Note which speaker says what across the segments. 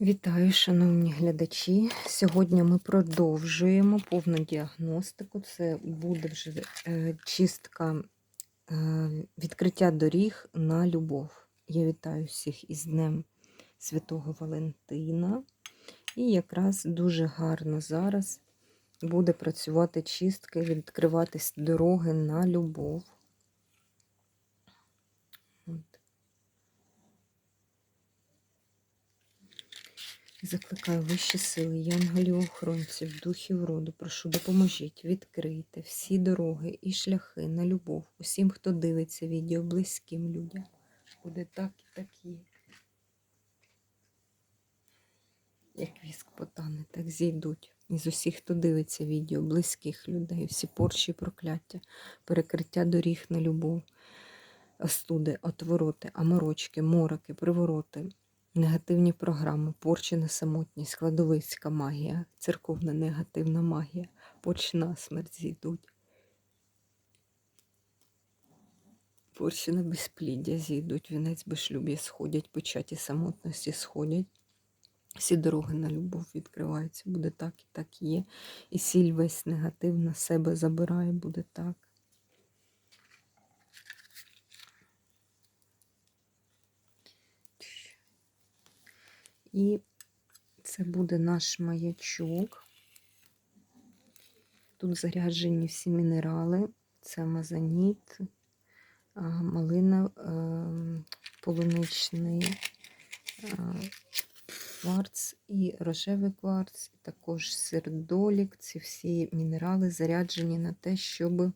Speaker 1: Вітаю, шановні глядачі. Сьогодні ми продовжуємо повну діагностику. Це буде вже е, чистка е, відкриття доріг на любов. Я вітаю всіх із Днем Святого Валентина. І якраз дуже гарно зараз буде працювати чистка, відкриватись дороги на любов. Закликаю вищі сили, янголів, охоронців, духів роду, прошу, допоможіть, відкрийте всі дороги і шляхи на любов усім, хто дивиться відео, близьким людям. Буде так і так є. Як віск потане, так зійдуть. Із усіх, хто дивиться відео, близьких людей, всі порчі прокляття, перекриття доріг на любов, остуди, отвороти, аморочки, мороки, привороти негативні програми, порчі на самотність, складовицька магія, церковна негативна магія, порчі на смерть зійдуть. Порчі на безпліддя зійдуть, вінець безшлюб'я сходять, печаті самотності сходять. Всі дороги на любов відкриваються, буде так і так є. І сіль весь негатив на себе забирає, буде так. І це буде наш маячок. Тут заряджені всі мінерали. Це мазаніт, малина, полуничний кварц і рожевий кварц, і також сердолік. Ці всі мінерали заряджені на те, щоб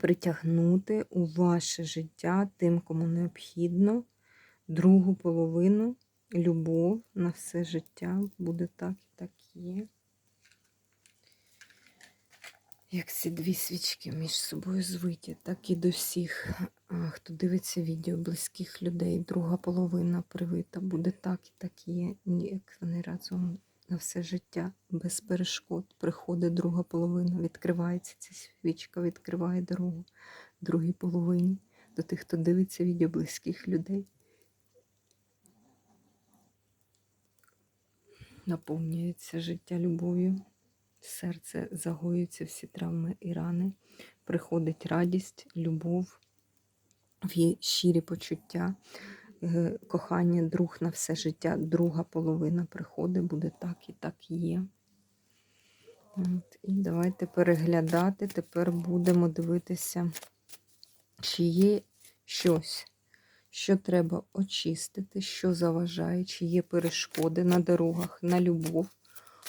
Speaker 1: притягнути у ваше життя тим, кому необхідно, другу половину любов на все життя буде так і так є. Як ці дві свічки між собою звиті, так і до всіх, хто дивиться відео близьких людей, друга половина привита, буде так і так є, як вони разом на все життя, без перешкод. Приходить друга половина, відкривається ця свічка, відкриває дорогу другій половині до тих, хто дивиться відео близьких людей. Наповнюється життя любов'ю, серце загоюється всі травми і рани, приходить радість, любов, в щирі почуття, е, кохання, друг на все життя, друга половина приходить, буде так і так є. От, І давайте переглядати. Тепер будемо дивитися, чи є щось що треба очистити, що заважає, чи є перешкоди на дорогах, на любов.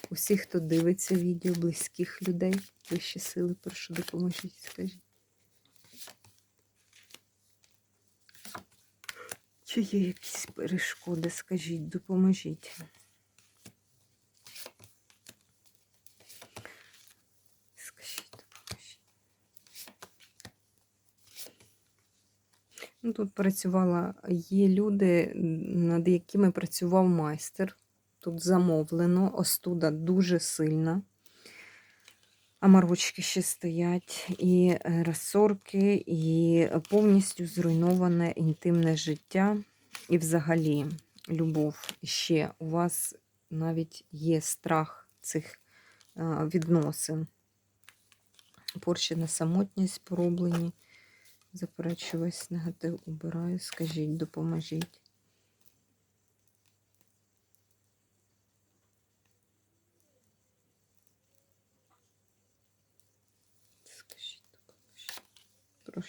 Speaker 1: Усі, хто дивиться відео, близьких людей, вищі сили, прошу допоможіть, скажіть. Чи є якісь перешкоди, скажіть, допоможіть. Тут працювала, є люди, над якими працював майстер. Тут замовлено, остуда дуже сильна. Амарочки ще стоять, і розсорки, і повністю зруйноване інтимне життя. І взагалі любов. ще у вас навіть є страх цих відносин. Порчена самотність пороблені. Заперечу весь негатив убираю. Скажіть, допоможіть. Скажіть, допоможіть. Про,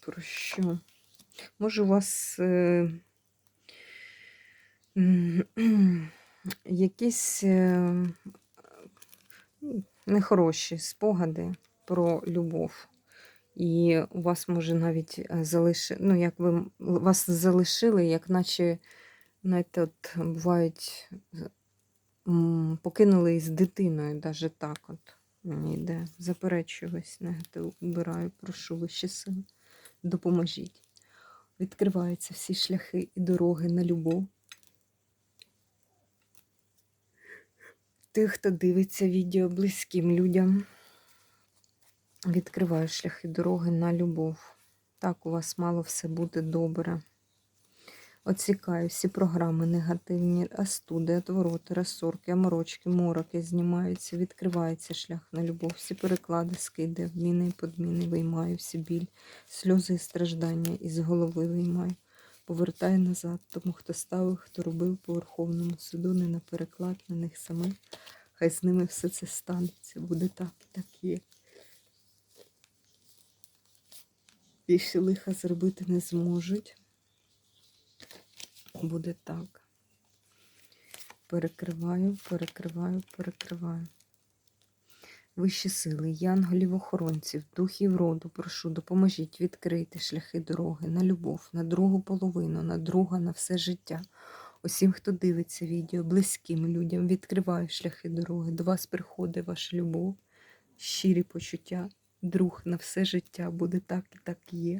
Speaker 1: про що? Може, у вас е, якісь е, нехороші спогади про любов. І у вас може навіть е, залишити, ну, як ви вас залишили, як наче, знаєте, от бувають, покинули із дитиною, навіть так от мені йде. Заперечую весь негатив, прошу вищі сили, допоможіть. Відкриваються всі шляхи і дороги на любов. Тих, хто дивиться відео близьким людям. Відкриваю шляхи дороги на любов. Так, у вас мало все буде добре. Оцікаю всі програми негативні, астуди, отвороти, розсорки, аморочки, мороки знімаються, відкривається шлях на любов, всі переклади, скиди, обміни і подміни виймаю, всі біль, сльози і страждання із голови виймаю. Повертаю назад, тому хто ставив, хто робив по Верховному суду, не на переклад на них самих. Хай з ними все це станеться. Буде так і так є. Більше лиха зробити не зможуть. Буде так. Перекриваю, перекриваю, перекриваю. Вищі сили, янголів-охоронців, духів роду, прошу, допоможіть відкрити шляхи дороги на любов, на другу половину, на друга, на все життя. Усім, хто дивиться відео, близьким людям, відкриваю шляхи дороги. До вас приходить ваша любов, щирі почуття, друг на все життя. Буде так і так є.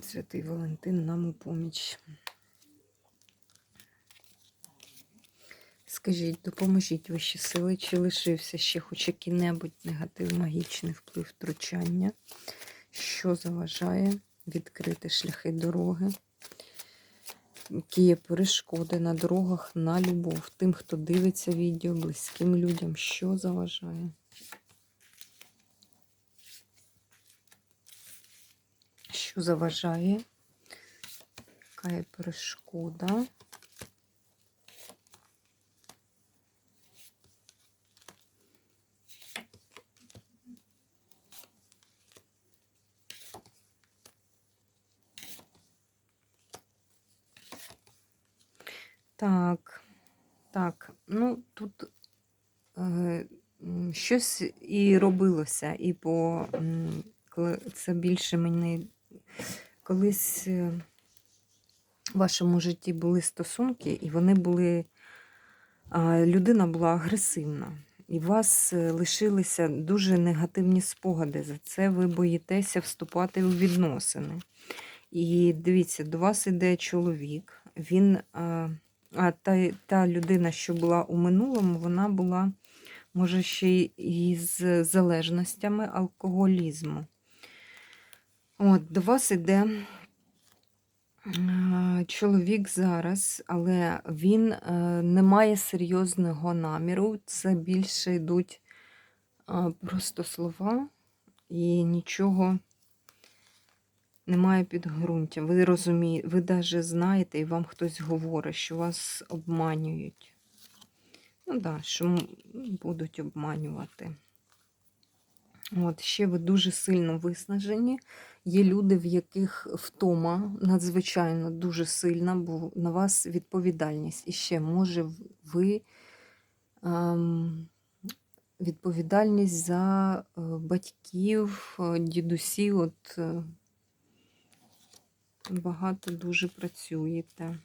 Speaker 1: Святий Валентин нам у поміч. Скажіть, допоможіть вищі сили, чи лишився ще хоч який-небудь негатив, магічний вплив втручання, що заважає відкрити шляхи дороги, які є перешкоди на дорогах на любов. Тим, хто дивиться відео, близьким людям, що заважає. Що заважає? Яка є перешкода? Так, так, ну тут е, щось і робилося, і по це більше мені колись е, в вашому житті були стосунки, і вони були, а, людина була агресивна. І у вас е, лишилися дуже негативні спогади. За це ви боїтеся вступати у відносини. І дивіться, до вас іде чоловік. Він, а, а та, та людина, що була у минулому, вона була, може, ще й із залежностями алкоголізму. От, до вас іде е, чоловік зараз, але він е, не має серйозного наміру. Це більше йдуть е, просто слова і нічого немає підґрунтя. Ви розумієте, ви навіть знаєте, і вам хтось говорить, що вас обманюють. Ну так, да, що будуть обманювати. От, ще ви дуже сильно виснажені. Є люди, в яких втома надзвичайно дуже сильна, бо на вас відповідальність. І ще, може, ви ем, відповідальність за е, батьків, е, дідусів, от е, багато дуже працюєте,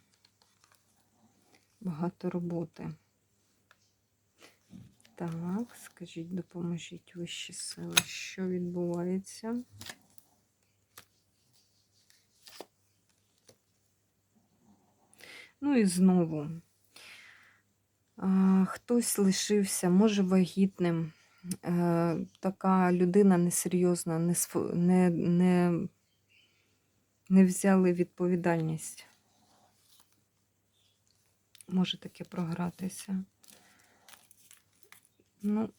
Speaker 1: багато роботи. Так, скажіть, допоможіть вищі сили, що відбувається? Ну і знову. Хтось лишився, може, вагітним. Е, така людина несерйозна, не, не, не, не взяли відповідальність. Може таке програтися. Ну,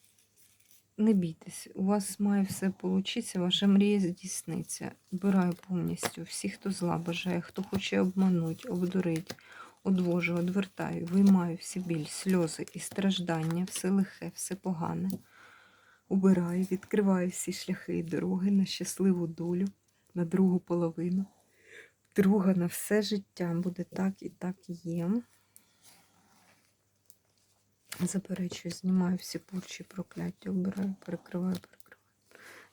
Speaker 1: не бійтесь, у вас має все вийти, ваша мрія здійсниться. Вбираю повністю. Всі, хто зла бажає, хто хоче обмануть, обдурить, одвожу, одвертаю, виймаю всі біль, сльози і страждання, все лихе, все погане. Убираю, відкриваю всі шляхи і дороги на щасливу долю, на другу половину. Друга на все життя буде так і так є. Заперечую, знімаю всі порчі, прокляття, обираю, перекриваю, перекриваю.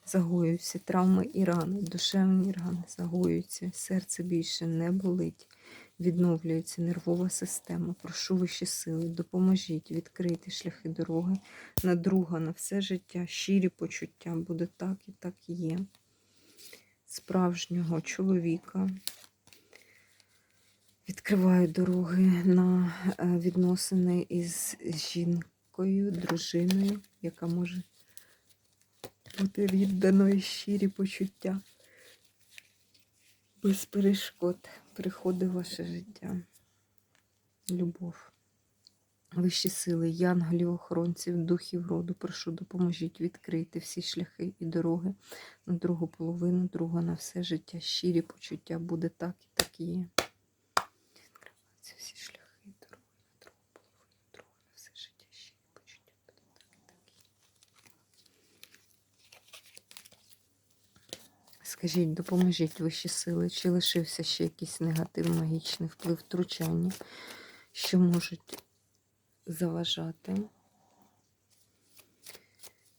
Speaker 1: Загою всі травми і рани, душевні рани загоюються, серце більше не болить, відновлюється нервова система. Прошу вищі сили, допоможіть відкрити шляхи дороги на друга, на все життя, щирі почуття, буде так і так є. Справжнього чоловіка. Відкриваю дороги на е, відносини із жінкою, дружиною, яка може Буде віддано і щирі почуття. Без перешкод приходить ваше життя. Любов. Вищі сили, янголів, охоронців, духів роду, прошу, допоможіть відкрити всі шляхи і дороги на другу половину, друга на все життя. Щирі почуття буде так і так є. Всі шляхи дороги на другу половину, друга на все життя. Щирі почуття буде так і так. Скажіть, допоможіть вищі сили, чи лишився ще якийсь негатив, магічний вплив, втручання, що можуть заважати.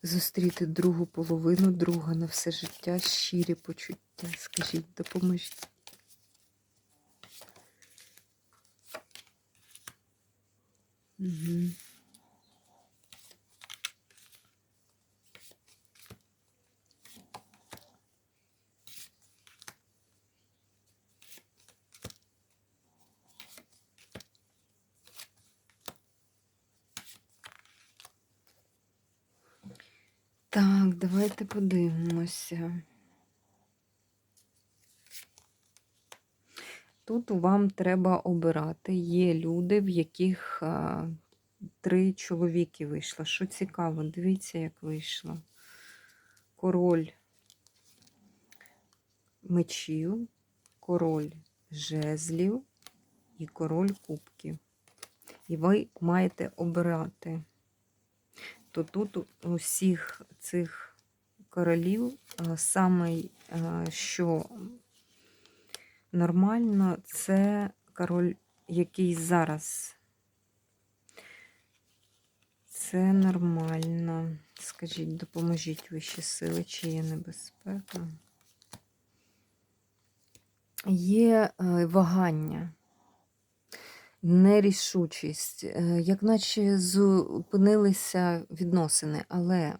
Speaker 1: Зустріти другу половину, друга на все життя, щирі почуття. Скажіть, допоможіть. Так, давайте подивимося. Тут вам треба обирати. Є люди, в яких а, три чоловіки вийшло. Що цікаво, дивіться, як вийшло. Король мечів, король жезлів і король кубків. І ви маєте обирати то тут усіх цих королів е, саме, е, що нормально, це король, який зараз. Це нормально. Скажіть, допоможіть вищі сили, чи є небезпека? Є е, вагання нерішучість, е, як наче зупинилися відносини, але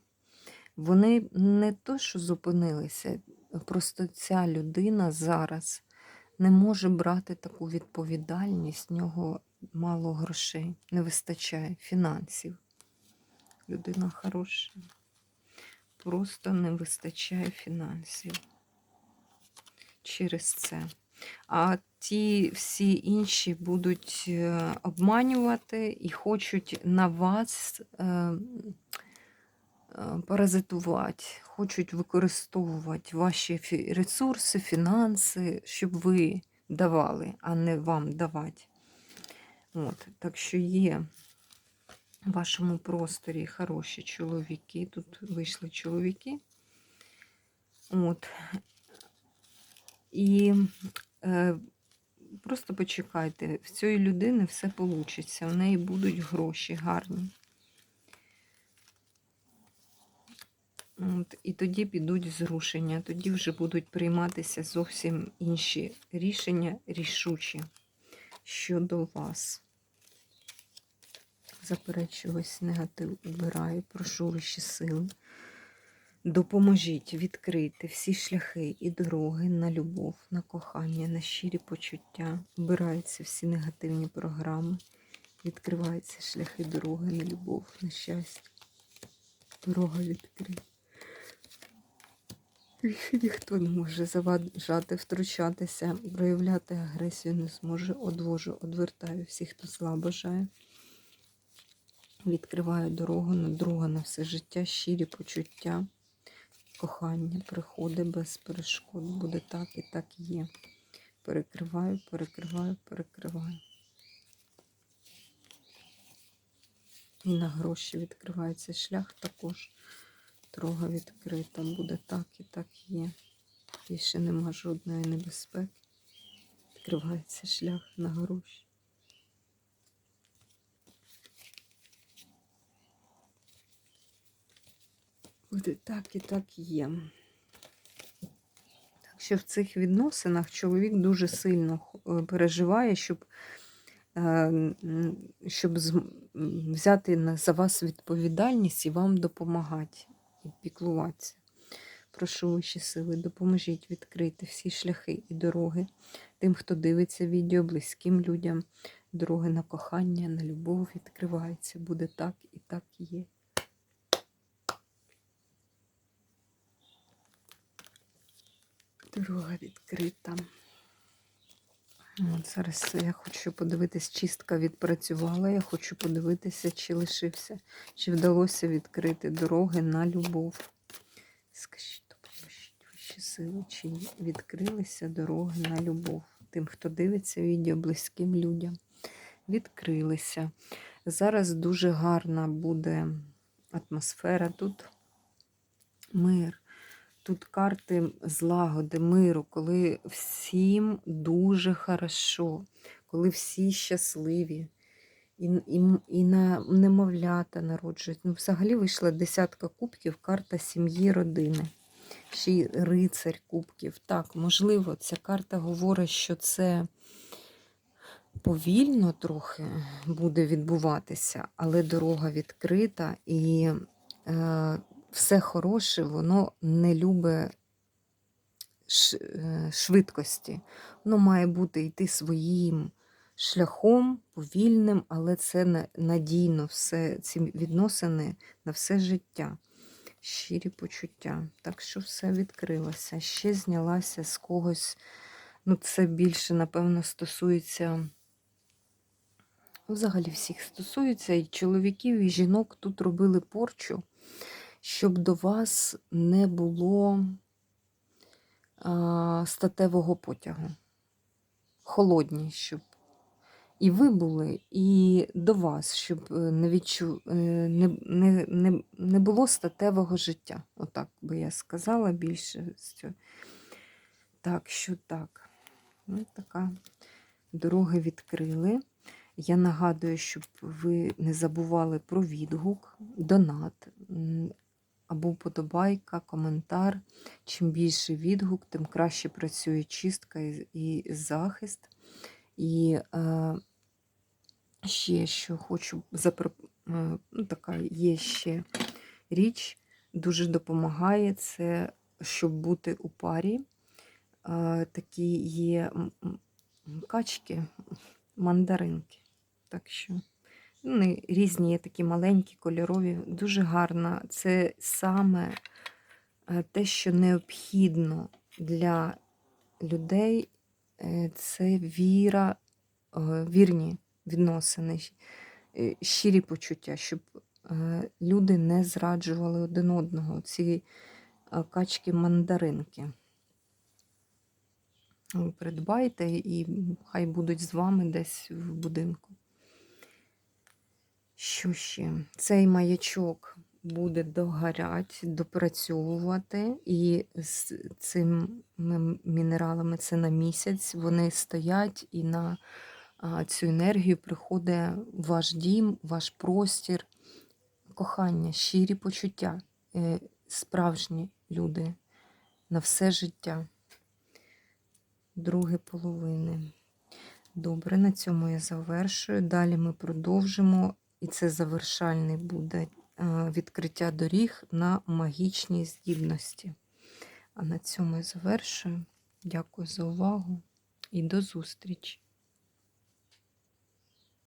Speaker 1: вони не то, що зупинилися, просто ця людина зараз не може брати таку відповідальність, в нього мало грошей, не вистачає фінансів. Людина хороша. Просто не вистачає фінансів через це а ті всі інші будуть е, обманювати і хочуть на вас е, паразитувати, хочуть використовувати ваші ресурси, фінанси, щоб ви давали, а не вам давати. От, Так що є в вашому просторі хороші чоловіки. Тут вийшли чоловіки. От. І Е, просто почекайте, в цієї людини все вийде. В неї будуть гроші гарні. От, І тоді підуть зрушення, тоді вже будуть прийматися зовсім інші рішення, рішучі щодо вас. Заперечуюсь, негатив убираю, прошу вищі сили. Допоможіть відкрити всі шляхи і дороги на любов, на кохання, на щирі почуття. Обираються всі негативні програми, відкриваються шляхи дороги на любов, на щастя. Дорога відкрита. Ніхто не може заважати, втручатися, проявляти агресію не зможе. Одвожу, одвертаю всіх, хто зла бажає. Відкриваю дорогу на друга на все життя, щирі почуття кохання приходить без перешкод. Буде так і так є. Перекриваю, перекриваю, перекриваю. І на гроші відкривається шлях також. Трога відкрита. Буде так і так є. і. Більше нема жодної небезпеки. Відкривається шлях на гроші. Буде так і так є. Так що в цих відносинах чоловік дуже сильно е, переживає, щоб е, щоб взяти за вас відповідальність і вам допомагати і піклуватися. Прошу ваші сили, допоможіть відкрити всі шляхи і дороги тим, хто дивиться відео, близьким людям. Дороги на кохання, на любов відкриваються. Буде так і так є. Дорога відкрита. Зараз я хочу подивитись, чистка відпрацювала. Я хочу подивитися, чи лишився, чи вдалося відкрити дороги на любов. Скажіть, допоможіть вищі сили, чи відкрилися дороги на любов. Тим, хто дивиться відео близьким людям. Відкрилися. Зараз дуже гарна буде атмосфера тут. Мир. Тут карти злагоди, миру, коли всім дуже хорошо, коли всі щасливі, і, і, і на немовлята народжують. Ну, взагалі вийшла десятка кубків, карта сім'ї, родини. Ще й рицарь кубків. Так, можливо, ця карта говорить, що це повільно трохи буде відбуватися, але дорога відкрита і. Е, все хороше, воно не любить е, швидкості. Воно має бути йти своїм шляхом, повільним, але це надійно, все, ці відносини на все життя. Щирі почуття. Так що все відкрилося. Ще знялася з когось. Ну, це більше, напевно, стосується. ну, Взагалі всіх стосується і чоловіків, і жінок тут робили порчу щоб до вас не було а, статевого потягу. Холодні, щоб і ви були, і до вас, щоб е, не відчу... е, не, не, не, не було статевого життя. Отак би я сказала більше. Так, що так. Ну, така дороги відкрили. Я нагадую, щоб ви не забували про відгук, донат або вподобайка, коментар. Чим більше відгук, тим краще працює чистка і, захист. І е, ще що хочу запро... е, ну, така є ще річ, дуже допомагає це, щоб бути у парі. Е, такі є качки, мандаринки. Так що вони різні, є такі маленькі, кольорові, дуже гарно. Це саме е, те, що необхідно для людей, е, це віра, е, вірні відносини, щирі почуття, щоб люди не зраджували один одного. Ці качки-мандаринки. Придбайте і хай будуть з вами десь в будинку. Що ще? Цей маячок буде догорять, допрацьовувати, і з цими мінералами це на місяць. Вони стоять і на цю енергію приходить ваш дім, ваш простір, кохання, щирі почуття, е, справжні люди на все життя. Друге половини. Добре, на цьому я завершую. Далі ми продовжимо, і це завершальний буде е, відкриття доріг на магічні здібності. А на цьому я завершую. Дякую за увагу і до зустрічі!